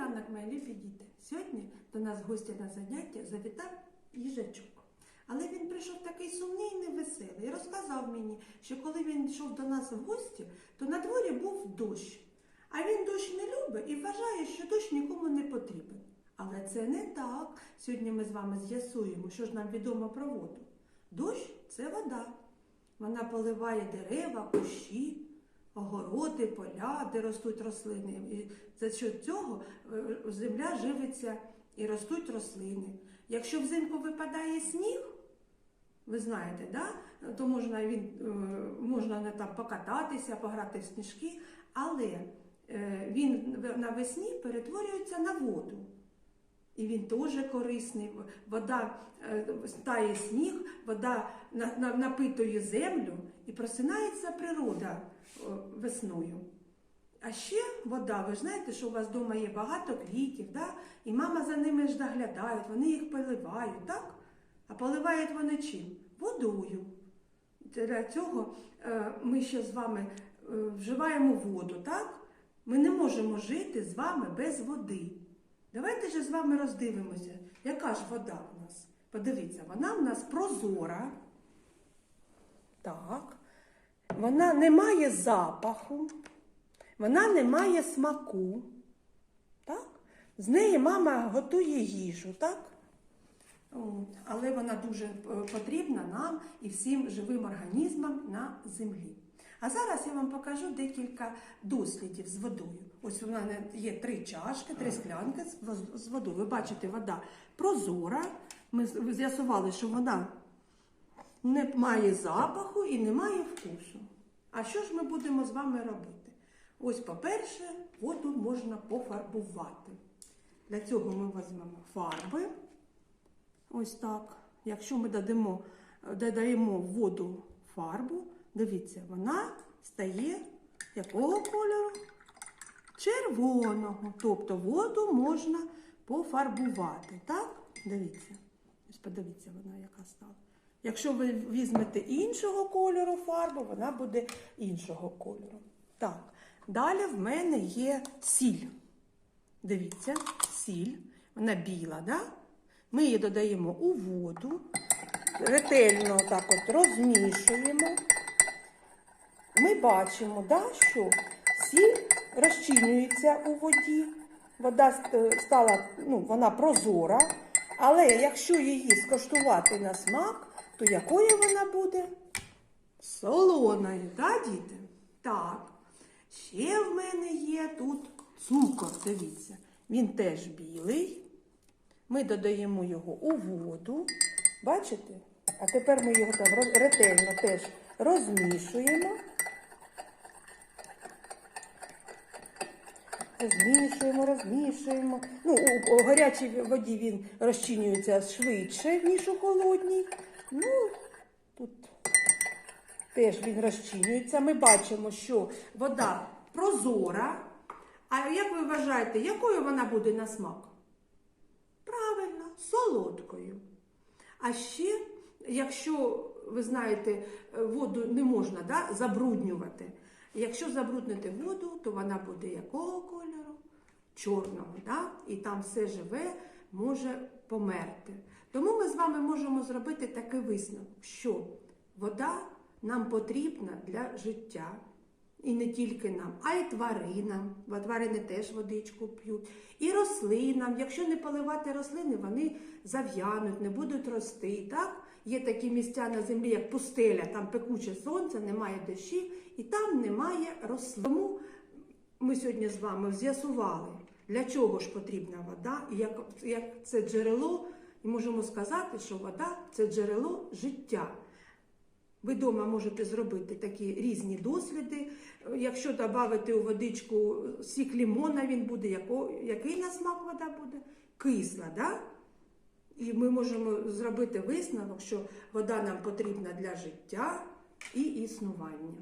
ранок, мої любі діти. Сьогодні до нас в гості на заняття завітав їжачок. Але він прийшов такий сумний і невеселий і розказав мені, що коли він йшов до нас в гості, то на дворі був дощ. А він дощ не любить і вважає, що дощ нікому не потрібен. Але це не так. Сьогодні ми з вами з'ясуємо, що ж нам відомо про воду. Дощ це вода. Вона поливає дерева, кущі, огороди, поля, де ростуть рослини. І за счет цього е, земля живиться і ростуть рослини. Якщо взимку випадає сніг, ви знаєте, да? то можна, він, е, можна там покататися, пограти в сніжки, але е, він навесні перетворюється на воду. І він теж корисний. Вода е, стає сніг, вода на- на- напитує землю і просинається природа е, весною. А ще вода, ви ж знаєте, що у вас вдома є багато квітів, да? і мама за ними ж доглядають, вони їх поливають, так? А поливають вони чим? Водою. Для цього е, ми ще з вами вживаємо воду, так? Ми не можемо жити з вами без води. Давайте ж з вами роздивимося, яка ж вода у нас. Подивіться, вона в нас прозора. Так. Вона не має запаху, вона не має смаку. Так? З неї мама готує їжу, так? Але вона дуже е, потрібна нам і всім живим організмам на землі. А зараз я вам покажу декілька дослідів з водою. Ось у мене є три чашки, три склянки з водою. Ви бачите, вода прозора. Ми з'ясували, що вона не має запаху і не має вкусу. А що ж ми будемо з вами робити? Ось, по-перше, воду можна пофарбувати. Для цього ми візьмемо фарби. Ось так. Якщо ми додамо, додаємо в воду фарбу, дивіться, вона стає якого кольору? Червоного. Тобто воду можна пофарбувати. Так? Дивіться. Подивіться, вона яка стала. Якщо ви візьмете іншого кольору фарбу, вона буде іншого кольору. Так, далі в мене є сіль. Дивіться, сіль, вона біла, да? Ми її додаємо у воду, ретельно так от розмішуємо. Ми бачимо, да, що сіль розчинюється у воді. Вода стала, ну, вона прозора, але якщо її скоштувати на смак, то якою вона буде? Солоною, так, діти? Так. Ще в мене є тут цукор, дивіться. Він теж білий. Ми додаємо його у воду. Бачите? А тепер ми його там ретельно теж розмішуємо. Розмішуємо, розмішуємо. Ну, у, у гарячій воді він розчинюється швидше, ніж у холодній. Ну, тут теж він розчинюється. Ми бачимо, що вода прозора. А як ви вважаєте, якою вона буде на смак? Правильно, солодкою. А ще, якщо ви знаєте, воду не можна да, забруднювати. Якщо забруднити воду, то вона буде якого кольору? Чорного. Да? І там все живе може померти. Тому ми з вами можемо зробити такий висновок, що вода нам потрібна для життя. І не тільки нам, а й тваринам, бо тварини теж водичку п'ють. І рослинам. Якщо не поливати рослини, вони зав'януть, не будуть рости. Так? Є такі місця на землі, як пустеля, там пекуче сонце, немає дощів, і там немає рослин. Тому ми сьогодні з вами з'ясували, для чого ж потрібна вода, і як, як це джерело, і можемо сказати, що вода це джерело життя. Ви вдома можете зробити такі різні досліди. Якщо додати у водичку сік лімона, він буде яко, який на смак вода буде? Кисла, да? І ми можемо зробити висновок, що вода нам потрібна для життя і існування.